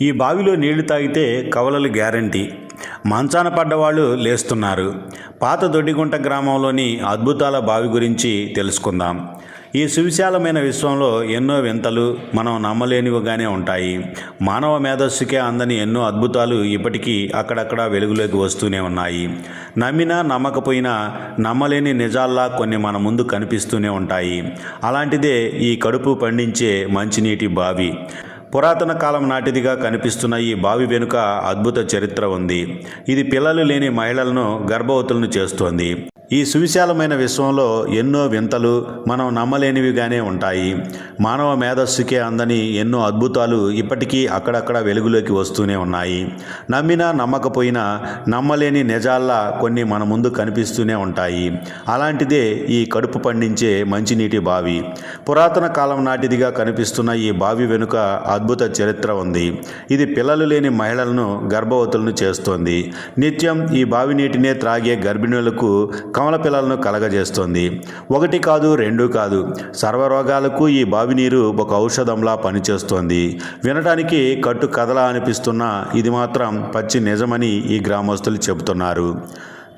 ఈ బావిలో నీళ్ళు తాగితే కవలలు గ్యారంటీ. మంచాన పడ్డవాళ్ళు లేస్తున్నారు. పాత దొడ్డిగుంట గ్రామంలోని అద్భుతాల బావి గురించి తెలుసుకుందాం. ఈ సువిశాలమైన విశ్వంలో ఎన్నో వింతలు మనం నమ్మలేనివిగానే ఉంటాయి. మానవ మేధస్సుకే అందని ఎన్నో అద్భుతాలు ఇప్పటికీ అక్కడక్కడ వెలుగులోకి వస్తూనే ఉన్నాయి. నమ్మినా నమ్మకపోయినా నమ్మలేని నిజాల్లా కొన్ని మన ముందు కనిపిస్తూనే ఉంటాయి. అలాంటిదే ఈ కడుపు పండించే మంచినీటి బావి. పురాతన కాలం నాటిదిగా కనిపిస్తున్న ఈ బావి వెనుక అద్భుత చరిత్ర ఉంది. ఇది పిల్లలు లేని మహిళలను గర్భవతులను చేస్తోంది. ఈ సువిశాలమైన విశ్వంలో ఎన్నో వింతలు మనం నమ్మలేనివిగానే ఉంటాయి. మానవ మేధస్సుకే అందని ఎన్నో అద్భుతాలు ఇప్పటికీ అక్కడక్కడ వెలుగులోకి వస్తూనే ఉన్నాయి. నమ్మినా నమ్మకపోయినా నమ్మలేని నిజాల్లా కొన్ని మన ముందు కనిపిస్తూనే ఉంటాయి. అలాంటిదే ఈ కడుపు పండించే మంచినీటి బావి. పురాతన కాలం నాటిదిగా కనిపిస్తున్న ఈ బావి వెనుక అద్భుత చరిత్ర ఉంది. ఇది పిల్లలు లేని మహిళలను గర్భవతులను చేస్తోంది. నిత్యం ఈ బావి నీటినే త్రాగే గర్భిణులకు కమల పిల్లలను కలగజేస్తోంది. ఒకటి కాదు రెండు కాదు. సర్వరోగాలకు ఈ బావి నీరు ఒక ఔషధంలా పనిచేస్తోంది. వినటానికి కట్టు కథలా అనిపిస్తున్న ఇది మాత్రం పచ్చి నిజమని ఈ గ్రామస్తులు చెబుతున్నారు.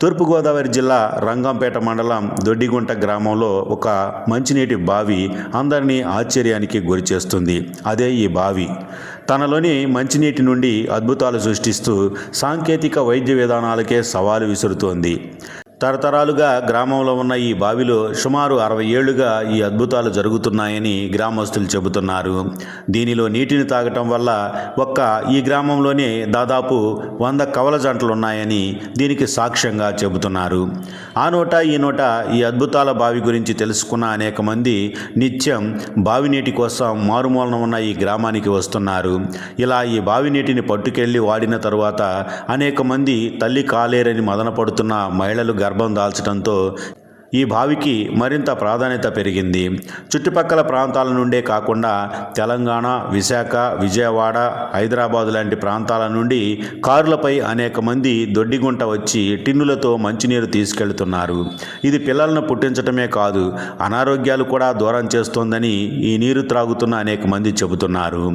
తూర్పుగోదావరి జిల్లా రంగంపేట మండలం దొడ్డిగుంట గ్రామంలో ఒక మంచినీటి బావి అందరినీ ఆశ్చర్యానికి గురిచేస్తుంది అదే ఈ బావి. తనలోని మంచినీటి నుండి అద్భుతాలు సృష్టిస్తూ సాంకేతిక వైద్య విధానాలకే సవాలు విసురుతోంది. తరతరాలుగా గ్రామంలో ఉన్న ఈ బావిలో సుమారు అరవై ఏళ్ళుగా ఈ అద్భుతాలు జరుగుతున్నాయని గ్రామస్తులు చెబుతున్నారు. దీనిలో నీటిని తాగటం వల్ల ఒక్క ఈ గ్రామంలోనే దాదాపు వంద కవల జంటలు ఉన్నాయని దీనికి సాక్ష్యంగా చెబుతున్నారు. ఆ నోట ఈ నోట ఈ అద్భుతాల బావి గురించి తెలుసుకున్న అనేక మంది నిత్యం బావి నీటి కోసం మారుమూలన ఉన్న ఈ గ్రామానికి వస్తున్నారు. ఇలా ఈ బావి నీటిని పట్టుకెళ్ళి వాడిన తరువాత అనేక మంది తల్లి కాలేరని మదనపడుతున్న మహిళలు గర్భం దాల్చడంతో ఈ బావికి మరింత ప్రాధాన్యత పెరిగింది. చుట్టుపక్కల ప్రాంతాల నుండే కాకుండా తెలంగాణ విశాఖ విజయవాడ హైదరాబాద్ లాంటి ప్రాంతాల నుండి కారులపై అనేక మంది దొడ్డిగుంట వచ్చి టిన్నులతో మంచినీరు తీసుకెళ్తున్నారు. ఇది పిల్లలను పుట్టించటమే కాదు అనారోగ్యాలు కూడా దూరం చేస్తోందని ఈ నీరు త్రాగుతున్న అనేక మంది చెబుతున్నారు.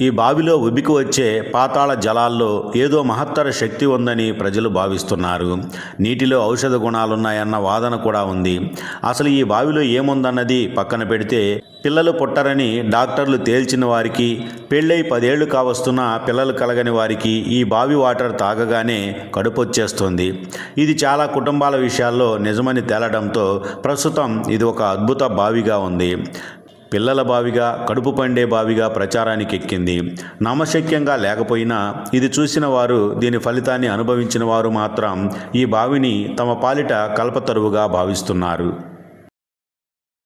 ఈ బావిలో ఉబికి వచ్చే పాతాళ జలాల్లో ఏదో మహత్తర శక్తి ఉందని ప్రజలు భావిస్తున్నారు. నీటిలో ఔషధ గుణాలున్నాయన్న వాదన కూడా ఉంది. అసలు ఈ బావిలో ఏముందన్నది పక్కన పెడితే పిల్లలు పుట్టరని డాక్టర్లు తేల్చిన వారికి పెళ్ళై పదేళ్ళు కావస్తున్న పిల్లలు కలగని వారికి ఈ బావి వాటర్ తాగగానే కడుపొచ్చేస్తుంది. ఇది చాలా కుటుంబాల విషయాల్లో నిజమని తేలడంతో ప్రస్తుతం ఇది ఒక అద్భుత బావిగా ఉంది. పిల్లల బావిగా కడుపు పండే బావిగా ప్రచారానికి ఎక్కింది నమ్మశక్యంగా లేకపోయినా ఇది చూసిన వారు దీని ఫలితాన్ని అనుభవించిన వారు మాత్రం ఈ బావిని తమ పాలిట కల్పతరువుగా భావిస్తున్నారు.